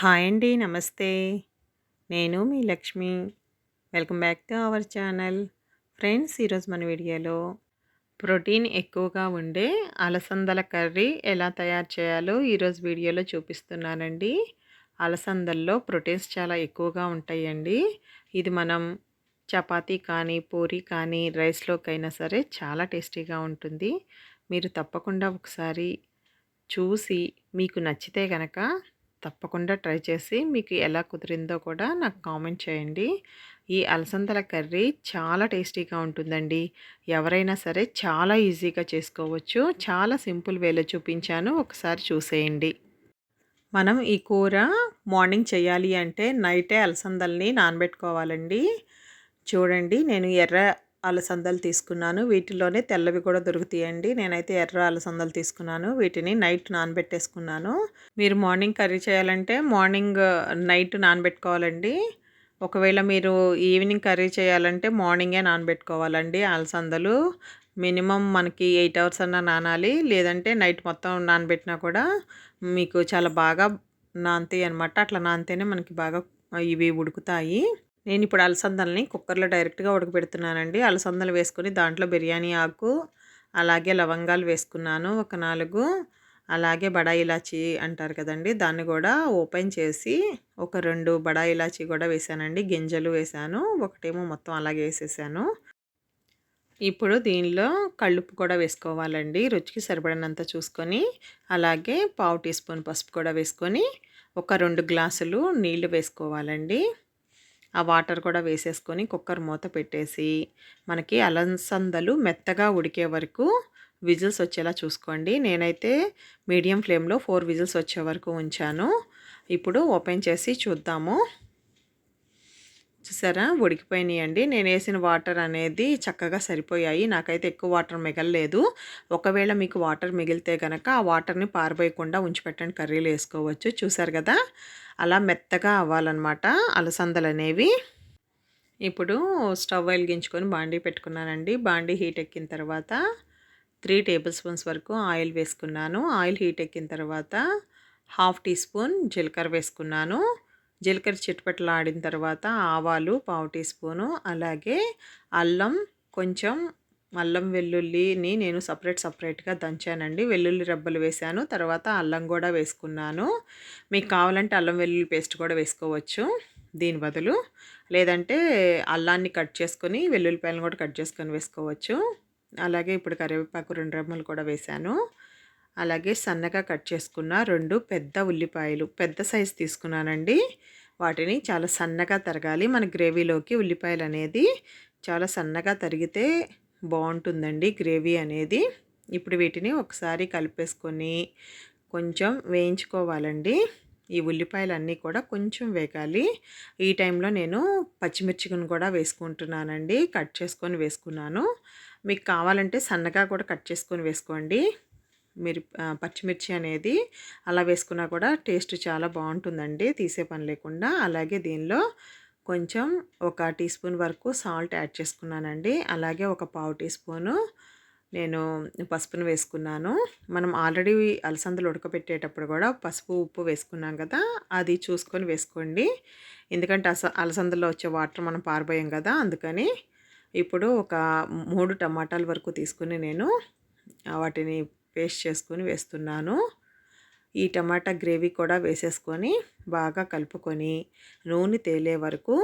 Hi అండి నమస్తే. నేను మీ Lakshmi. Welcome back to our channel. Friends ఈరోజు మన వీడియోలో ప్రోటీన్ ఎక్కువగా ఉండే అలసందల కర్రీ ఎలా తయారు చేయాలో ఈరోజు వీడియోలో చూపిస్తున్నానండి. అలసందల్లో ప్రోటీన్స్ చాలా ఎక్కువగా ఉంటాయండి. ఇది మనం చపాతీ కానీ పూరి కానీ రైస్లోకైనా సరే చాలా టేస్టీగా ఉంటుంది. మీరు తప్పకుండా ఒకసారి చూసి మీకు నచ్చితే కనుక తప్పకుండా ట్రై చేసి మీకు ఎలా కుదిరిందో కూడా నాకు కామెంట్ చేయండి. ఈ అలసందల కర్రీ చాలా టేస్టీగా ఉంటుందండి. ఎవరైనా సరే చాలా ఈజీగా చేసుకోవచ్చు. చాలా సింపుల్ వేలో చూపించాను. ఒకసారి చూసేయండి. మనం ఈ కూర మార్నింగ్ చేయాలి అంటే నైటే అలసందల్ని నానబెట్టుకోవాలండి. చూడండి నేను ఎర్ర అలసందలు తీసుకున్నాను. వీటిలోనే తెల్లవి కూడా దొరుకుతాయండి. నేనైతే ఎర్ర అలసందలు తీసుకున్నాను. వీటిని నైట్ నానబెట్టేసుకున్నాను. మీరు మార్నింగ్ కర్రీ చేయాలంటే మార్నింగ్ నైట్ నానబెట్టుకోవాలండి. ఒకవేళ మీరు ఈవినింగ్ కర్రీ చేయాలంటే మార్నింగే నానబెట్టుకోవాలండి అలసందలు. మినిమం మనకి ఎయిట్ అవర్స్ అన్నా నానాలి. లేదంటే నైట్ మొత్తం నానబెట్టినా కూడా మీకు చాలా బాగా నానతాయి అనమాట అట్లా నానితేనే మనకి బాగా ఇవి ఉడుకుతాయి. నేను ఇప్పుడు అలసందల్ని కుక్కర్లో డైరెక్ట్గా ఉడకబెడుతున్నానండి. అలసందలు వేసుకొని దాంట్లో బిర్యానీ ఆకు అలాగే లవంగాలు వేసుకున్నాను ఒక నాలుగు. అలాగే బడా ఇలాచి అంటారు కదండి దాన్ని కూడా ఓపెన్ చేసి ఒక రెండు బడా ఇలాచి కూడా వేసానండి. గింజలు వేసాను ఒకటేమో మొత్తం అలాగే వేసేసాను. ఇప్పుడు దీనిలో కళ్ళుప్పు కూడా వేసుకోవాలండి రుచికి సరిపడినంత చూసుకొని. అలాగే పావు టీ స్పూన్ పసుపు కూడా వేసుకొని ఒక రెండు గ్లాసులు నీళ్ళు వేసుకోవాలండి. ఆ వాటర్ కూడా వేసేసుకొని కుక్కర్ మూత పెట్టేసి మనకి అలసందలు మెత్తగా ఉడికే వరకు విజిల్స్ వచ్చేలా చూసుకోండి. నేనైతే మీడియం ఫ్లేమ్లో ఫోర్ విజిల్స్ వచ్చే వరకు ఉంచాను. ఇప్పుడు ఓపెన్ చేసి చూద్దాము. చూసారా? ఉడికిపోయినాయండి. నేను వేసిన వాటర్ అనేది చక్కగా సరిపోయాయి. నాకైతే ఎక్కువ వాటర్ మిగలలేదు. ఒకవేళ మీకు వాటర్ మిగిలితే కనుక ఆ వాటర్ని పారిపోయకుండా ఉంచిపెట్టండి కర్రీలు వేసుకోవచ్చు. చూసారు కదా? అలా మెత్తగా అవ్వాలన్నమాట అలసందలు అనేవి. ఇప్పుడు స్టవ్ వెలిగించుకొని బాండీ పెట్టుకున్నానండి. బాండీ హీట్ ఎక్కిన తర్వాత త్రీ టేబుల్ స్పూన్స్ వరకు ఆయిల్ వేసుకున్నాను. ఆయిల్ హీట్ ఎక్కిన తర్వాత హాఫ్ టీ స్పూన్ జీలకర్ర వేసుకున్నాను. జీలకర్ర చిట్టుపట్లు ఆడిన తర్వాత ఆవాలు పావు టీ స్పూను అలాగే అల్లం కొంచెం అల్లం వెల్లుల్లిని నేను సపరేట్ సపరేట్గా దంచానండి. వెల్లుల్లి రబ్బలు వేసాను తర్వాత అల్లం కూడా వేసుకున్నాను. మీకు కావాలంటే అల్లం వెల్లుల్లి పేస్ట్ కూడా వేసుకోవచ్చు దీని బదులు. లేదంటే అల్లాన్ని కట్ చేసుకొని వెల్లుల్లిపాయలను కూడా కట్ చేసుకొని వేసుకోవచ్చు. అలాగే ఇప్పుడు కరివేపాకు రెండు రెమ్మలు కూడా వేశాను. అలాగే సన్నగా కట్ చేసుకున్న రెండు పెద్ద ఉల్లిపాయలు పెద్ద సైజు తీసుకున్నానండి. వాటిని చాలా సన్నగా తరగాలి. మన గ్రేవీలోకి ఉల్లిపాయలు అనేది చాలా సన్నగా తరిగితే బాగుంటుందండి గ్రేవీ అనేది. ఇప్పుడు వీటిని ఒకసారి కలిపేసుకొని కొంచెం వేయించుకోవాలండి. ఈ ఉల్లిపాయలు అన్నీ కూడా కొంచెం వేగాలి. ఈ టైంలో నేను పచ్చిమిర్చిని కూడా వేసుకుంటున్నానండి. కట్ చేసుకొని వేసుకున్నాను. మీకు కావాలంటే సన్నగా కూడా కట్ చేసుకొని వేసుకోండి. మీరు పచ్చిమిర్చి అనేది అలా వేసుకున్నా కూడా టేస్ట్ చాలా బాగుంటుందండి తీసే పని లేకుండా. అలాగే దీనిలో కొంచెం ఒక టీ స్పూన్ వరకు సాల్ట్ యాడ్ చేసుకున్నానండి. అలాగే ఒక పావు టీ స్పూను నేను పసుపును వేసుకున్నాను. మనం ఆల్రెడీ అలసందలు ఉడకబెట్టేటప్పుడు కూడా పసుపు ఉప్పు వేసుకున్నాం కదా అది చూసుకొని వేసుకోండి. ఎందుకంటే అస అలసందలో వచ్చే వాటర్ మనం పారిపోయాం కదా అందుకని ఇప్పుడు ఒక మూడు టమాటాల వరకు తీసుకుని నేను వాటిని పేస్ట్ చేసుకొని వేస్తున్నాను. ఈ టమాటా గ్రేవీ కూడా వేసేసుకొని బాగా కలుపుకొని నూనె తేలే వరకు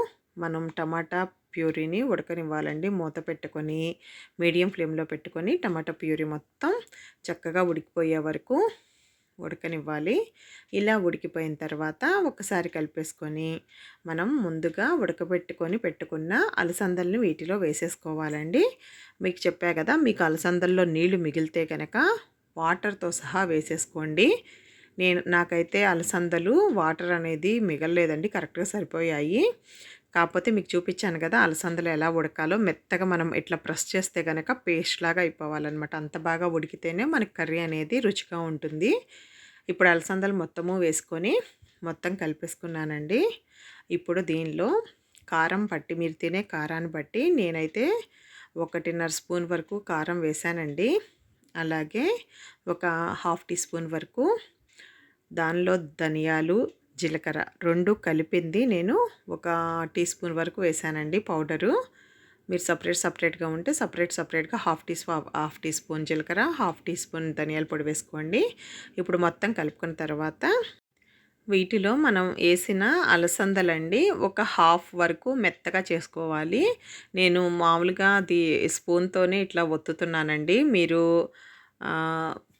మనం టమాటా ప్యూరీని ఉడకనివ్వాలండి. మూత పెట్టుకొని మీడియం ఫ్లేమ్లో పెట్టుకొని టమాటా ప్యూరీ మొత్తం చక్కగా ఉడికిపోయే వరకు ఉడకనివ్వాలి. ఇలా ఉడికిపోయిన తర్వాత ఒకసారి కలిపేసుకొని మనం ముందుగా ఉడకబెట్టుకొని పెట్టుకున్న అలసందల్ని వీటిలో వేసేసుకోవాలండి. మీకు చెప్పా కదా మీకు అలసందల్లో నీళ్ళు మిగిలితే కనుక వాటర్తో సహా వేసేసుకోండి. నేను నాకైతే అలసందలు వాటర్ అనేది మిగలలేదండి కరెక్ట్గా సరిపోయాయి. కాకపోతే మీకు చూపించాను కదా అలసందలు ఎలా ఉడకాలో. మెత్తగా మనం ఇట్లా ప్రెస్ చేస్తే కనుక పేస్ట్ లాగా అయిపోవాలన్నమాట. అంత బాగా ఉడికితేనే మనకి కర్రీ అనేది రుచిగా ఉంటుంది. ఇప్పుడు అలసందలు మొత్తము వేసుకొని మొత్తం కలిపేసుకున్నానండి. ఇప్పుడు దీనిలో కారం పట్టి మీరు తినే కారాన్ని బట్టి నేనైతే ఒకటిన్నర స్పూన్ వరకు కారం వేసానండి అలాగే ఒక హాఫ్ టీ స్పూన్ వరకు దానిలో ధనియాలు జీలకర్ర రెండు కలిపింది నేను ఒక టీ స్పూన్ వరకు వేసానండి పౌడరు. మీరు సపరేట్ సపరేట్గా ఉంటే సపరేట్ సపరేట్గా half teaspoon half teaspoon జీలకర్ర హాఫ్ టీ స్పూన్ ధనియాల పొడి వేసుకోండి. ఇప్పుడు మొత్తం కలుపుకున్న తర్వాత వీటిలో మనం వేసిన అలసందలండి ఒక హాఫ్ వరకు మెత్తగా చేసుకోవాలి. నేను మామూలుగా అది స్పూన్తోనే ఇట్లా ఒత్తుతున్నానండి. మీరు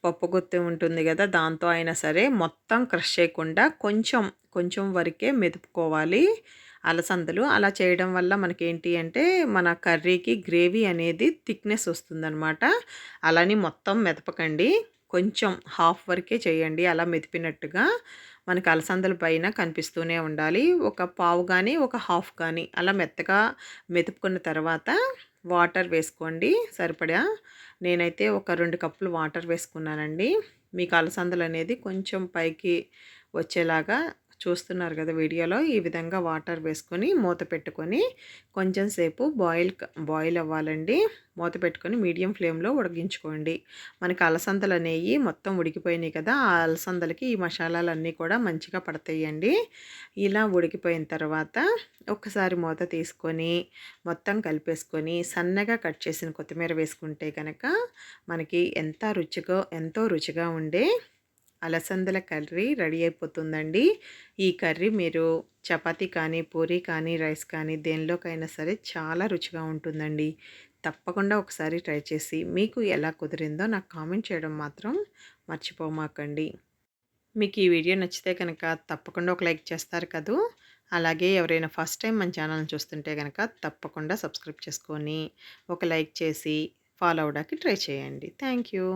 పప్పు గుత్తి ఉంటుంది కదా దాంతో అయినా సరే మొత్తం క్రష్ చేయకుండా కొంచెం కొంచెం వరకే మెదుపుకోవాలి అలసందలు. అలా చేయడం వల్ల మనకేంటి అంటే మన కర్రీకి గ్రేవీ అనేది థిక్నెస్ వస్తుందన్నమాట. అలాని మొత్తం మెదపకండి. కొంచెం హాఫ్ వరకే చేయండి అలా మెదిపినట్టుగా. మనకి అలసందల పైన కనిపిస్తూనే ఉండాలి. ఒక పావు కానీ ఒక హాఫ్ కానీ అలా మెత్తగా మెతుపుకున్న తర్వాత వాటర్ వేసుకోండి. సరిపడా? నేనైతే ఒక రెండు కప్పులు వాటర్ వేసుకున్నానండి. మీకు అలసందలు అనేది కొంచెం పైకి వచ్చేలాగా చూస్తున్నారు కదా వీడియోలో ఈ విధంగా వాటర్ వేసుకొని మూత పెట్టుకొని కొంచెం సేపు బాయిల్ బాయిల్ అవ్వాలండి. మూత పెట్టుకొని మీడియం ఫ్లేమ్లో ఉడికించుకోండి. మనకి అలసందలు అనేవి మొత్తం ఉడికిపోయినాయి కదా ఆ అలసందలకి ఈ మసాలాలన్నీ కూడా మంచిగా పడతాయండి. ఇలా ఉడికిపోయిన తర్వాత ఒక్కసారి మూత తీసుకొని మొత్తం కలిపేసుకొని సన్నగా కట్ చేసిన కొత్తిమీర వేసుకుంటే కనుక మనకి ఎంత రుచిగా ఎంతో రుచిగా ఉండే అలసందల కర్రీ రెడీ అయిపోతుందండి. ఈ కర్రీ మీరు చపాతీ కానీ పూరీ కానీ రైస్ కానీ దేనిలోకైనా సరే చాలా రుచిగా ఉంటుందండి. తప్పకుండా ఒకసారి ట్రై చేసి మీకు ఎలా కుదిరిందో నాకు కామెంట్ చేయడం మాత్రం మర్చిపోమాకండి. మీకు ఈ వీడియో నచ్చితే కనుక తప్పకుండా ఒక లైక్ చేస్తారు కదూ. అలాగే ఎవరైనా ఫస్ట్ టైం మన ఛానల్ని చూస్తుంటే కనుక తప్పకుండా సబ్స్క్రైబ్ చేసుకొని ఒక లైక్ చేసి ఫాలో అవడానికి ట్రై చేయండి. Thank you.